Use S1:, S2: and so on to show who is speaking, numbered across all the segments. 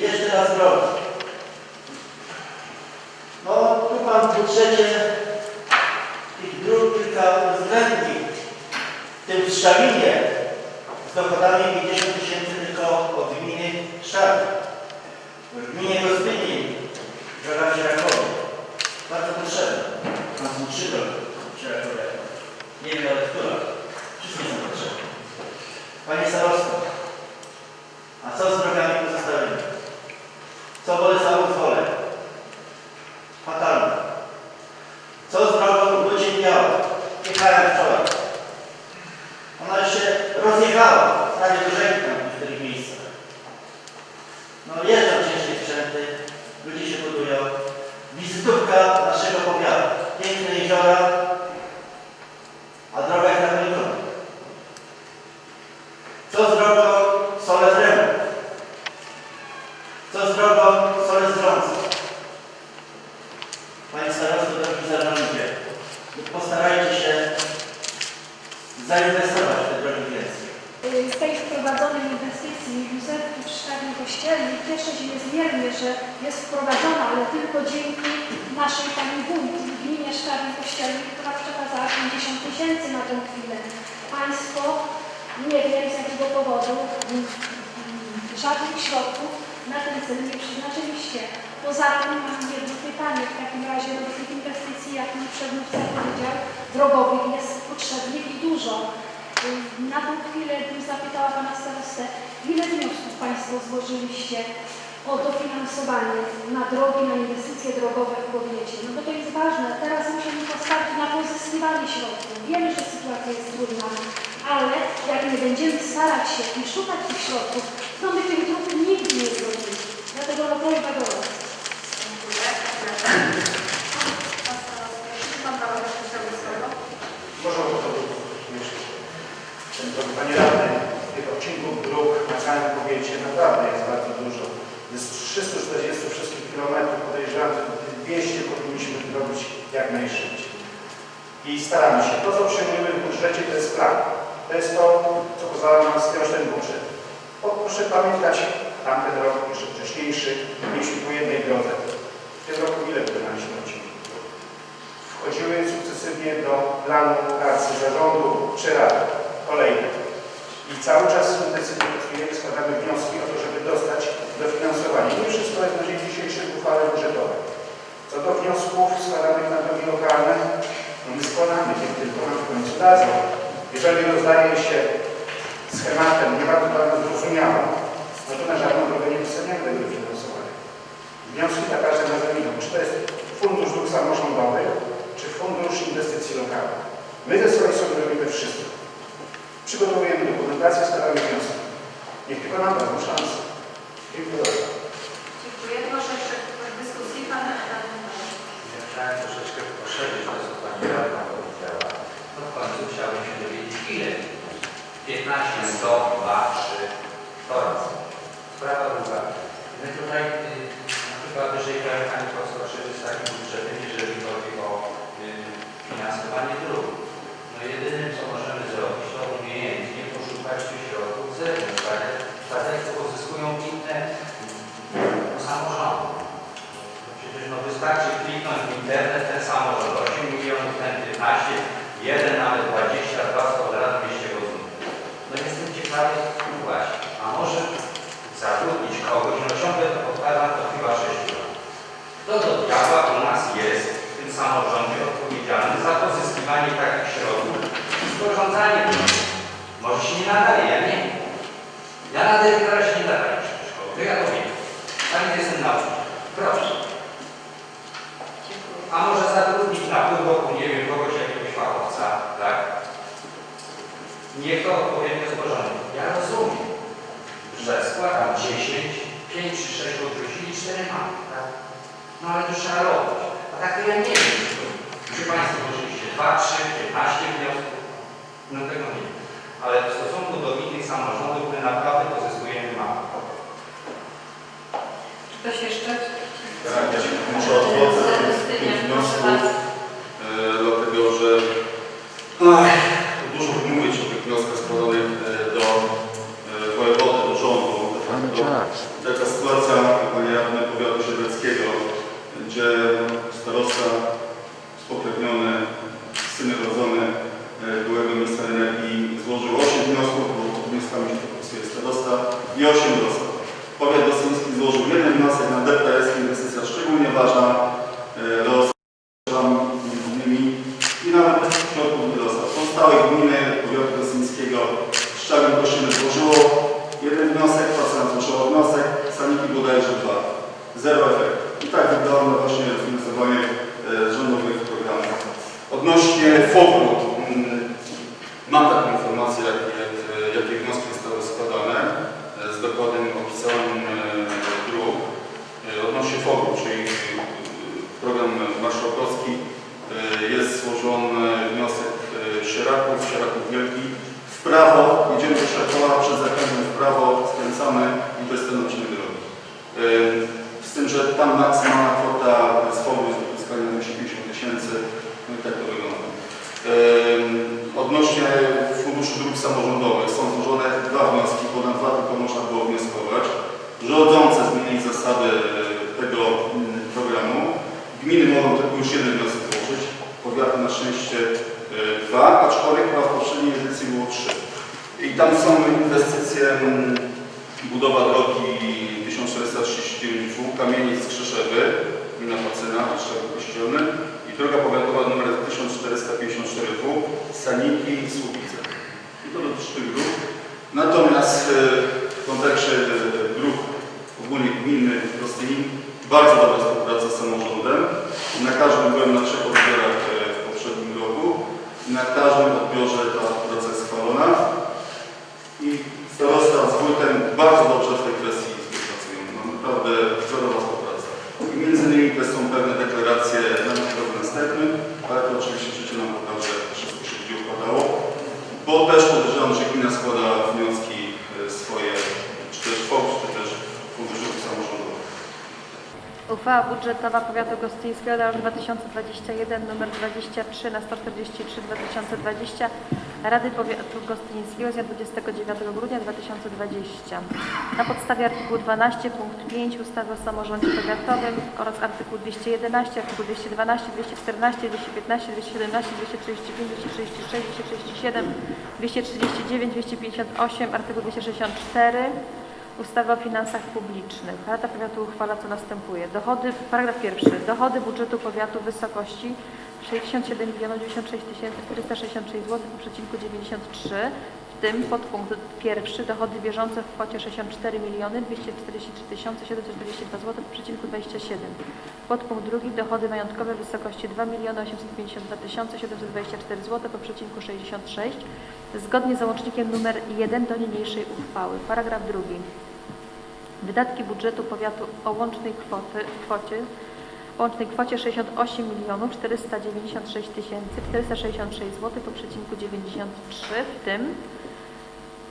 S1: Jeszcze raz drogi. No, tu Pan w budżecie tych dróg kilka uwzględnił. W tym w Szalinie z dochodami 50 tysięcy tylko od gminy Szalin. W gminie Gostynin, w Sierakowie. Bardzo potrzebna. Tam są trzy drogi w Sierakowie. Nie wiem nawet która. Wszystkie są potrzebne. Panie starosto, a co z drogami pozostałymi? Co Bolesławów Wolek? Fatalne. Co z drogą Ludzie Biała? Jechałem wczoraj. Ona już się rozjechała, prawie do Rzeki tam w niektórych miejscach. No jeżdżą ciężkie sprzęty, ludzie się budują. Wizytówka naszego powiatu. Piękne jeziora, a droga jest napełniona. Co z drogą Solec Remont? Co z drogą Solec Drąca? Panie starosto, drogi zarządzie, postarajcie się zainwestować w te drogi więcej.
S2: Z tej wprowadzonej inwestycji Józefów Sztabin Kościelny cieszę się niezmiernie, że jest wprowadzona, ale tylko dzięki naszej pani wójt w gminie Sztabin Kościelny, która przekazała 50 tysięcy na tę chwilę. Państwo, nie wiem z jakiego powodu, mm, mm, żadnych środków na ten cel nie przeznaczyliście. Poza tym mam jedno pytanie w takim razie do tych inwestycji, jak mój przedmówca powiedział, drogowych jest potrzebnych i dużo. Na tą chwilę bym zapytała Pana Starostę, ile wniosków Państwo złożyliście o dofinansowanie na drogi, na inwestycje drogowe w powiecie? No bo to jest ważne. Teraz musimy postawić na pozyskiwanie środków. Wiemy, że sytuacja jest trudna, ale jak nie będziemy starać się i szukać tych środków, to my tych dróg nigdy nie zrobimy. Dlatego no prośba do Was.
S3: Można to jeszcze. Ten drogi Panie Radny, tych odcinków dróg na całym powiecie naprawdę jest bardzo dużo. Z 340 wszystkich kilometrów podejrzewam, że tych 200 powinniśmy zrobić jak najszybciej. I staramy się. To, co przyjmujemy w budżecie, to jest plan. To jest to, co pozwala nam spiąć ten budżet. Bo proszę pamiętać, tamten rok, jeszcze wcześniejszy, mieliśmy po jednej drodze. W tym roku ile wykonaliśmy odcinków wchodziły sukcesywnie do planu pracy zarządu czy rady kolejnych. I cały czas intensywnie pracujemy, składamy wnioski o to, żeby dostać dofinansowanie. Nie wszystko jest na dzień dzisiejszy w uchwale budżetowej. Co do wniosków składanych na drogi lokalne, no my składamy, kiedy tylko nam w końcu dadzą. Jeżeli rozdaje się schematem nie bardzo bardzo zrozumiałym, no to na żadną drogę nie dostaniemy tego dofinansowania. Wnioski na każdym razem idą. Czy to jest Fundusz Dróg Samorządowych, czy Fundusz Inwestycji Lokalnych. My ze swojej strony robimy wszystko. Przygotowujemy dokumentację, składamy wnioski. Niech tylko nam dadzą szansę. Dziękuję bardzo.
S4: Dziękuję. Proszę jeszcze w dyskusji Pan Radny.
S5: Ja chciałem troszeczkę poszerzyć No w końcu chciałbym się dowiedzieć, ile? 15, 100, 2, 3, 100 razy. Sprawa druga. My tutaj y, przykład wyżej Pani podskoczyły z takim budżetem, jeżeli chodzi o y, finansowanie dróg. No jedynym, co możemy zrobić, to umiejętnie poszukać tych środków z zewnątrz, tak jak, tak jak to pozyskują inne mm, samorządy. No Przecież no wystarczy kliknąć w internet, ten samorząd 8 milionów, ten 15, jeden nawet 22 kwadrat w mieście Rozum. No jestem ciekawy, no właśnie, a może zatrudnić kogoś, no ciągle to powtarzam, to chyba 6 lat. Kto do diabła u nas jest w tym samorządzie odpowiedzialny za pozyskiwanie takich środków i sporządzanie tych? Może się nie nadaje, ja nie wiem. Ja na dyrektora się nie nadaję przecież, to ja to wiem. Tam jestem nauczyciel. Proszę. A może zatrudnić na pół roku, nie wiem, kogoś, jakiegoś fachowca, tak? Niech to odpowiednio sporządzi. Ja rozumiem, że składam 10, 5 czy 6 odrzucili, 4 mamy, tak? No ale to trzeba robić. A tak to ja nie wiem, czy Państwo złożyliście 2, 3, 15 wniosków. No tego nie wiem. Ale w stosunku do innych samorządów my naprawdę pozyskujemy mało.
S4: Ktoś jeszcze?
S6: Tak, ja się muszę odwołać do tych- tych wniosków, e, dlatego że ach, dużo mówić o tych wnioskach składanych e, do e, wojewody, do rządu.
S7: Mamy
S6: Do-
S7: czas.
S6: Taka sytuacja Literskiego, gdzie starosta spokrewniony, syn rodzony e, byłego ministra energii złożył 8 wniosków, bo pod wnioskami się podpisuje starosta i 8 dostał. Powiat gostyński złożył jeden wniosek na DPS, inwestycja szczególnie ważna, e, rozważam między innymi i nawet środków nie dostał. Pozostałe gminy powiatu gostyńskiego Szczawin Kościelny złożyło jeden wniosek, Pacyna złożyła wniosek, Saniki bodajże dwa. Zero efekt. I tak wygląda właśnie finansowanie e, rządowych programów. Odnośnie FOP-u, mm, mam taką informację, jakie, jakie wnioski zostały składane e, z dokładnym opisem e, dróg. E, Odnośnie FOP-u, czyli e, program marszałkowski, e, jest złożony wniosek e, Sieraków, Sieraków Wielki. W prawo, jedziemy do Szakowa, przez zakrętem w prawo skręcamy i to jest ten odcinek drogi. E, Z tym, że tam maksymalna kwota FOP-u jest skali 250 tysięcy, no i tak to wygląda. Odnośnie Funduszu Dróg Samorządowych są złożone dwa wnioski, bo na dwa tylko można było wnioskować. Rządzące zmienić zasady e, tego programu. Gminy mogą tylko już jeden wniosek złożyć, powiaty na szczęście e, dwa, aczkolwiek chyba w poprzedniej edycji było trzy. I tam są inwestycje, budowa drogi 1439 W, Kamienic Krzeszewy, gmina Pacyna, Szczep Kościelny i droga powiatowa numer 1454 W, Saniki i Słubice. I to dotyczy tych dróg. Natomiast e, w kontekście e, dróg ogólnie gminnych w Gostynin bardzo dobra współpraca z samorządem. Na każdym byłem na trzech odbiorach e, w poprzednim roku. Na każdym odbiorze ta praca jest chwalona. I starosta z wójtem bardzo dobrze w tej kwestii współpracują. No, naprawdę wzorowa współpraca. I między innymi to są pewne deklaracje na rok następny, ale to oczywiście życie nam pokaże, że wszystko się będzie układało. Bo też podejrzewam, że gmina składa wnioski e, swoje, czy też FOP, czy też Fundusz Dróg Samorządowych.
S4: Uchwała budżetowa Powiatu Gostyńskiego na rok 2021 nr 23 na 143 2020 Rady Powiatu Gostyńskiego z dnia 29 grudnia 2020. Na podstawie artykułu 12 punkt 5 ustawy o samorządzie powiatowym oraz artykuł 211, artykuł 212, 214, 215, 217, 235, 236, 237, 239, 258, artykuł 264 Ustawy o finansach publicznych. Rada Powiatu uchwala co następuje. Dochody, paragraf pierwszy. Dochody budżetu powiatu w wysokości 67 96 466 zł po przecinku 93, w tym podpunkt pierwszy dochody bieżące w kwocie 64 miliony 243 742 zł przecinku 27. Podpunkt drugi dochody majątkowe w wysokości 2 miliony 852 724 zł po przecinku 66 zgodnie z załącznikiem numer 1 do niniejszej uchwały. Paragraf drugi. Wydatki budżetu powiatu o łącznej kwoty, kwocie o łącznej kwocie 68 milionów 496 tysięcy 466 zł po przecinku 93, w tym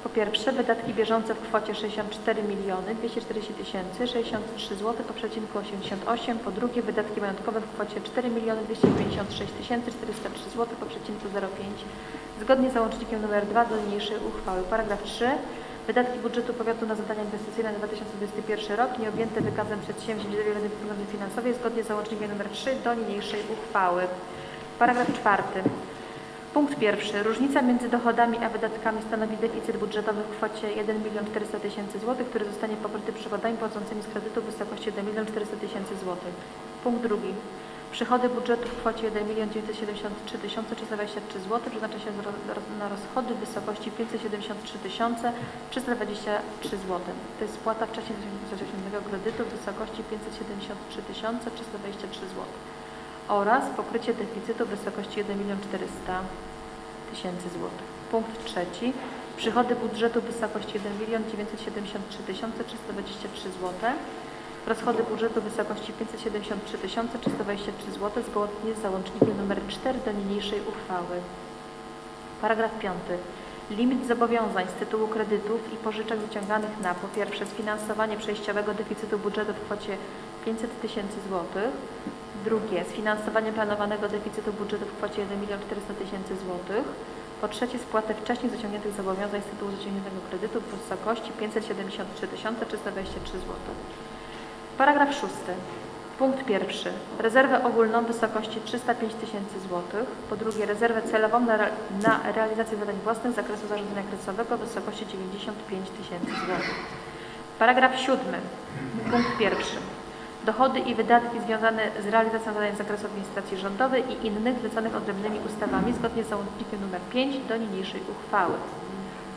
S4: po pierwsze wydatki bieżące w kwocie 64 miliony 240 tysięcy 63 zł po przecinku 88, po drugie wydatki majątkowe w kwocie 4 miliony 256 tysięcy 403 zł po przecinku 05 zgodnie z załącznikiem nr 2 do niniejszej uchwały. Paragraf 3. Wydatki budżetu powiatu na zadania inwestycyjne na 2021 rok nieobjęte wykazem przedsięwzięć zawielonych w finansowej zgodnie z załącznikiem nr 3 do niniejszej uchwały. Paragraf 4. Punkt pierwszy. Różnica między dochodami a wydatkami stanowi deficyt budżetowy w kwocie 1 400 tysięcy złotych, który zostanie pokryty przychodami płacącymi z kredytu w wysokości 1 400 tysięcy złotych. Punkt drugi. Przychody budżetu w kwocie 1 973 323 zł przeznacza się na rozchody w wysokości 573 323 zł. To jest spłata wcześniej zaciągniętego kredytu w wysokości 573 323 zł oraz pokrycie deficytu w wysokości 1 400 tysięcy złotych. Punkt trzeci. Przychody budżetu w wysokości 1 973 323 zł. Rozchody budżetu w wysokości 573 323 zł zgodnie z załącznikiem nr 4 do niniejszej uchwały. Paragraf 5. Limit zobowiązań z tytułu kredytów i pożyczek wyciąganych na po pierwsze sfinansowanie przejściowego deficytu budżetu w kwocie 500 tysięcy złotych, drugie sfinansowanie planowanego deficytu budżetu w kwocie 1 400 tysięcy złotych, po trzecie spłatę wcześniej zaciągniętych zobowiązań z tytułu zaciągniętego kredytu w wysokości 573 323 zł. Paragraf 6. Punkt pierwszy. Rezerwę ogólną w wysokości 305 tysięcy złotych. Po drugie, rezerwę celową na, na realizację zadań własnych z zakresu zarządzania kryzysowego w wysokości 95 tysięcy złotych. Paragraf siódmy. Punkt pierwszy. Dochody i wydatki związane z realizacją zadań z zakresu administracji rządowej i innych zleconych odrębnymi ustawami zgodnie z załącznikiem nr 5 do niniejszej uchwały.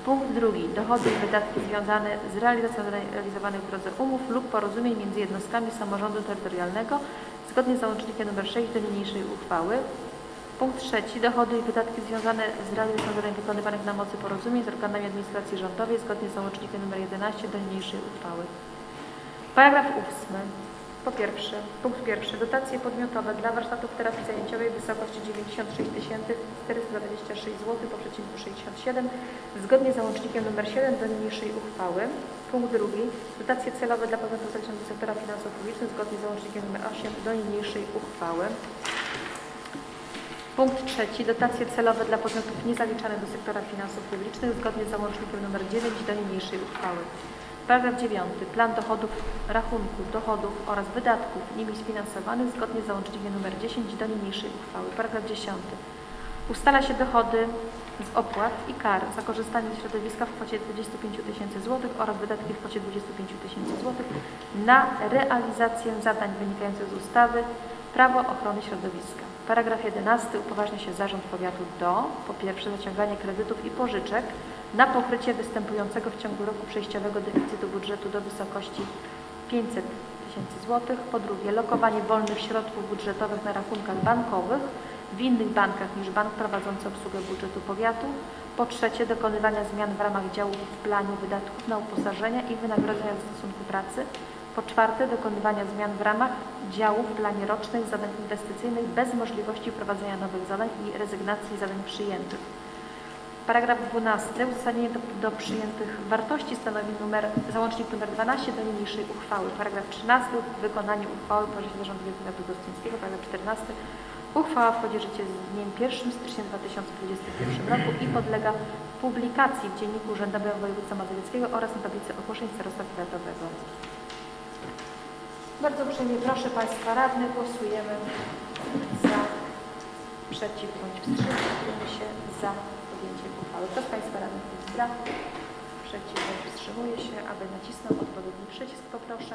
S4: Punkt drugi. Dochody i wydatki związane z realizacją zadań realizowanych w drodze umów lub porozumień między jednostkami samorządu terytorialnego zgodnie z załącznikiem nr 6 do niniejszej uchwały. Punkt trzeci. Dochody i wydatki związane z realizacją zadań wykonywanych na mocy porozumień z organami administracji rządowej zgodnie z załącznikiem nr 11 do niniejszej uchwały. Paragraf ósmy. Po pierwsze, punkt pierwszy. Dotacje podmiotowe dla warsztatów terapii zajęciowej w wysokości 96 426 zł po przecinku 67 zgodnie z załącznikiem nr 7 do niniejszej uchwały. Punkt drugi. Dotacje celowe dla podmiotów zaliczonych do sektora finansów publicznych zgodnie z załącznikiem nr 8 do niniejszej uchwały. Punkt trzeci. Dotacje celowe dla podmiotów niezaliczanych do sektora finansów publicznych zgodnie z załącznikiem nr 9 do niniejszej uchwały. Paragraf 9. Plan dochodów, rachunku, dochodów oraz wydatków nimi sfinansowanych zgodnie z załącznikiem nr 10 do niniejszej uchwały. Paragraf 10. Ustala się dochody z opłat i kar za korzystanie ze środowiska w kwocie 25 tysięcy złotych oraz wydatki w kwocie 25 tysięcy złotych na realizację zadań wynikających z ustawy Prawo ochrony środowiska. Paragraf 11. Upoważnia się Zarząd Powiatu do po pierwsze zaciągania kredytów i pożyczek na pokrycie występującego w ciągu roku przejściowego deficytu budżetu do wysokości 500 tysięcy złotych. Po drugie, lokowanie wolnych środków budżetowych na rachunkach bankowych w innych bankach niż bank prowadzący obsługę budżetu powiatu. Po trzecie, dokonywania zmian w ramach działów w planie wydatków na uposażenia i wynagrodzenia ze stosunku pracy. Po czwarte, dokonywania zmian w ramach działów w planie rocznych zadań inwestycyjnych bez możliwości prowadzenia nowych zadań i rezygnacji zadań przyjętych. Paragraf 12. Uzasadnienie do, do przyjętych wartości stanowi numer, załącznik nr 12 do niniejszej uchwały. Paragraf 13. Wykonanie uchwały pożegnania zarządu powiatu gostyńskiego. Paragraf 14. Uchwała wchodzi w życie z dniem 1 stycznia 2021 roku i podlega publikacji w Dzienniku Urzędowym Województwa Mazowieckiego oraz na tablicy ogłoszeń starostwa powiatowego. Bardzo uprzejmie proszę Państwa radnych, głosujemy za, przeciw bądź wstrzymujemy się za podjęciem uchwały. Kto z Państwa radnych jest za, przeciw bądź wstrzymuje się, aby nacisnął odpowiedni przycisk, poproszę.